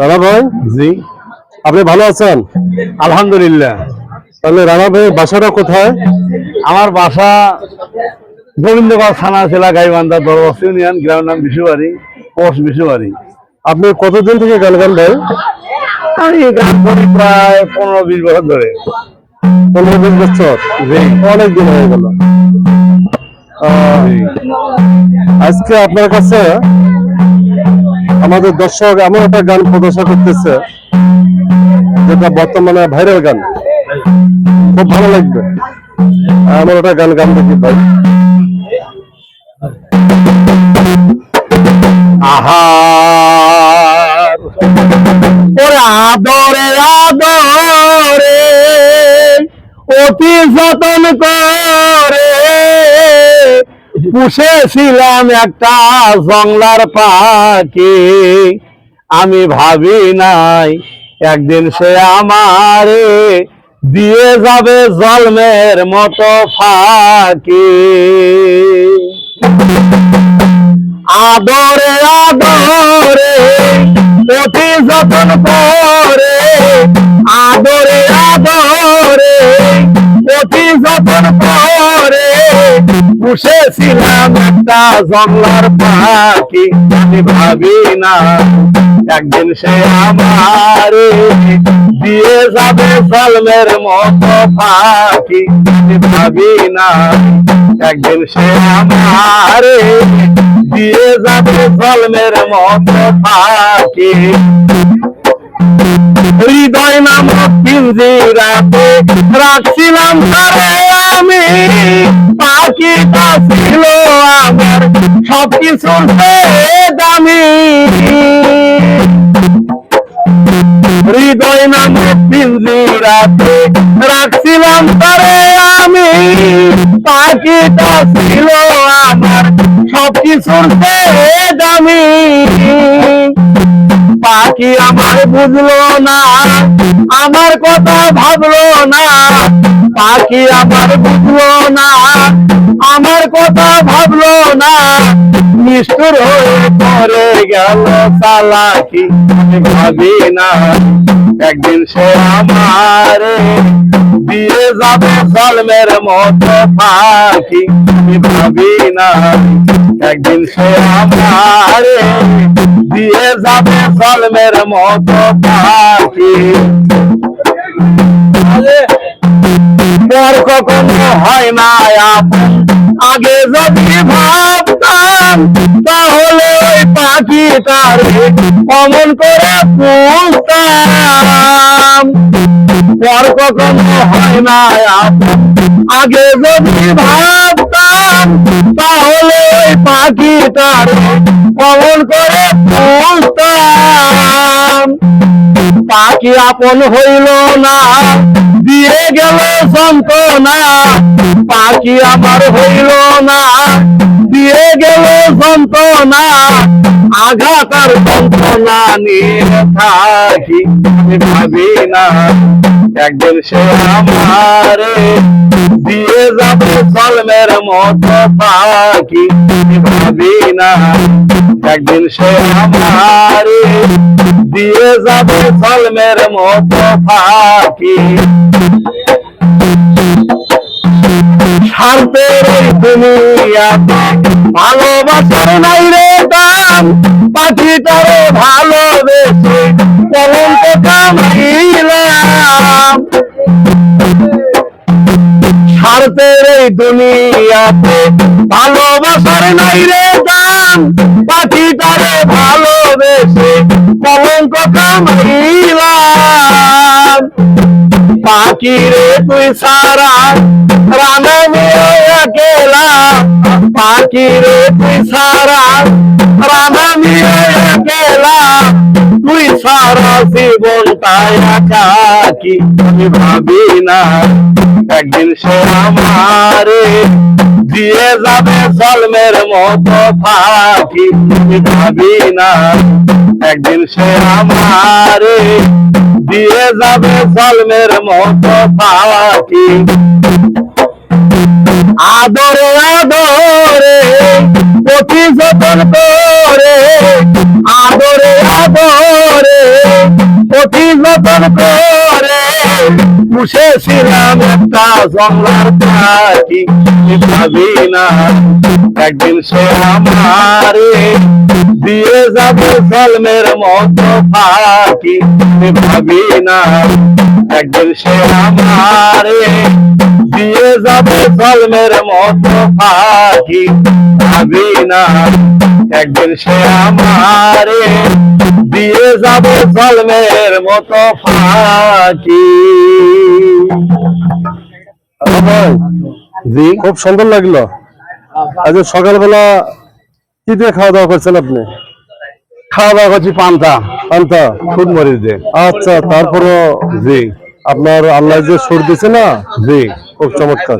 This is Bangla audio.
রানা ভাই? জি। আপনি ভালো আছেন? আলহামদুলিল্লাহ। তাহলে রানা ভাই বাসাটা কোথায়? আমার বাসা গোবিন্দগঞ্জ থানা জেলা গাইবান্ধা দরবাস ইউনিয়ন গ্রামের নাম বিশুবাড়ি পোস্ট বিশুবাড়ি। আপনি কতদিন থেকে গান গান ভাই? আমি গান করি প্রায় পনেরো বিশ বছর ধরে। পনেরো দিন বছর? অনেক দিন হয়ে গেল। আজকে আপনার কাছে আমাদের দর্শক এমন একটা গান প্রদর্শন করতেছে, যেটা বর্তমানে ভাইরাল গান। খুব ভালো লাগবে। এমন একটা গান গান দেখি ভাই। আহার, ওরে আদরে আদরে, অতি যতন করে পুষেছিলাম একটা জংলার পাখি। আমি ভাবি নাই, একদিন সে আমারে দিয়ে যাবে জন্মের মতো ফাঁকি। আদরে আদরে, অতি যতন করে, আদরে আদরে, অতি যতন করে পুষেছিলাম একটা জংলার পাখি, আমি ভাবি না, একদিন সে আমারে দিয়ে যাবে জন্মের মতো ফাঁকি আমি ভাবি না, একদিন সে আমারে দিয়ে যাবে জন্মের মতো ফাঁকি হৃদয় নামক পিঞ্জিরাতে রাখছিলাম আমি পাখিটা ছিল আমার সবকিছুর দামি হৃদয় নামক পিঞ্জিরাতে রাখছিলাম তারে আমি। পাখিটা ছিল আমার সবকিছুর দামি পাখি আমার বুঝলো না, আমার কথা ভাবলো না। পাখি আমার বুঝলো না আমার কথা ভাবলো না। নিষ্ঠুর হয়ে পড়ে গেল চালাকি। ভাবি না, একদিন সে আমার দিয়ে যাবে জন্মের মতো পাখি। ভাবি না, একদিন সে আমার দিয়ে যাবে জন্মের মতো পাখি। পর কখনো হয় না আপন আগে যদি ভাবতাম, তাহলে ওই পাখি তার অমন করে পুষতাম পর কখনো হয় না আগে যদি ভাবতাম, তাহলে ওই পাখি তার অমন করে পুষতাম পাখি আপন হইল না। দিয়ে গেল যন্ত্রণা। পাখি আমার হইল না। দিয়ে গেল যন্ত্রণা। আঘাত আর যন্ত্রণা নিয়ে থাকি, ভাবি না। একদিন সে আমার দিয়ে যাবে জন্মের মতো পাখি, ভাবি না। একদিন সে আমার দিয়ে যাবে জন্মের মতো ফাঁকি। শান্তের দুনিয়াতে ভালোবাসার নাই রে দাম পাখিটারে ভালোবেসে স্বার্থের এই দুনিয়াতে ভালোবাসার নাই রে দাম পাখিটারে ভালোবেসে কলঙ্ক কামাইলাম পাখি রে তুই সারা রানা একেলা। পাখি রে তুই সারা রানা একেলা। তুই সারা জীবনটাই একাকি, আমি ভাবি না। একদিন সে আমারে দিয়ে যাবে জন্মের মতো আমি ভাবি না। একদিন সে আমারে দিয়ে যাবে জন্মের মতো পাখি আদরে আদরে অতি যতন করে, আদরে আদরে অতি যতন করে। পুষেছিলাম একটা জঙ্গলার পাখি ভাবি না। একদিন সে আমারে দিয়ে যাবে জন্মের মতো ফাঁকি ভাবি না। একদিন সে আমারে দিয়ে যাবে জন্মের মতো ফাঁকি ভাবি না একদিন সে আমারে দিয়ে যাবে জন্মের মতো ফাঁকি ভাই জি? খুব সুন্দর লাগল। আজ সকালবেলা কি দিয়ে খাওয়া দাওয়া করছেন আপনি? খাওয়া দাওয়া করছি পান্তা। আনতা খুদ মরিচ দিয়ে। আচ্ছা তারপরও জি। আপনার আল্লাহ যে সুর দিছে না? জি খুব চমৎকার।